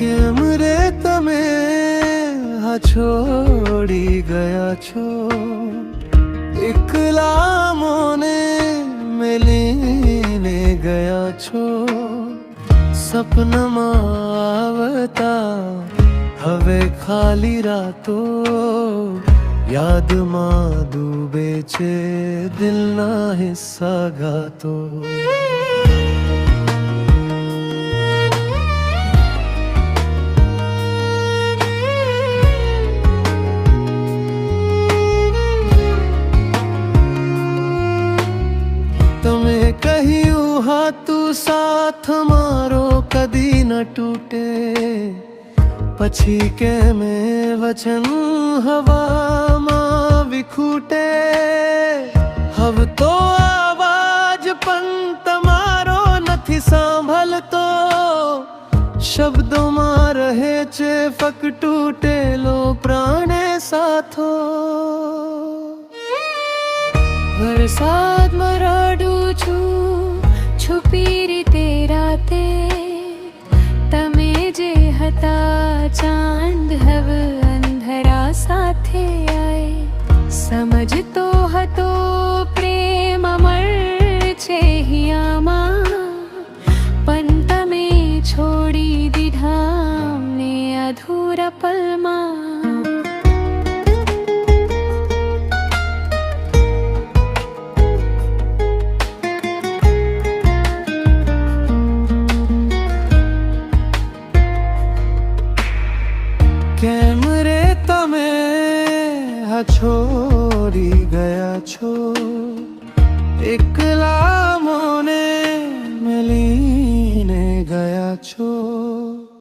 કેમ રે તમે આ છોડી ગયા છો? એકલા મોને મેલીને ગયા છો? સપનમાં આવતા હવે ખાલી રાતો યાદમાં ડૂબે છે દિલના હિસ્સા ગાતો. હતું સાથ મારો કદી ન તૂટે. પછી કે મેં વચન હવામાં વિખૂટે. હવ તો આવાજ પણ તમારો નથી સાંભળતો. શબ્દોમાં રહે છે ફક તૂટેલો પ્રાણે સાથો. વરસાદમાં રડું છું. છુપી રીતે રાતે તમે જે હતા ચાંદ હવે અંધરા સાથે આય સમજતો હતો પ્રેમ અમર છે હિયામાં પણ તમે છોડી દીધા અમને અધૂરા પલમાં કેમ રે તમે છોડી ગયા છો? એકલા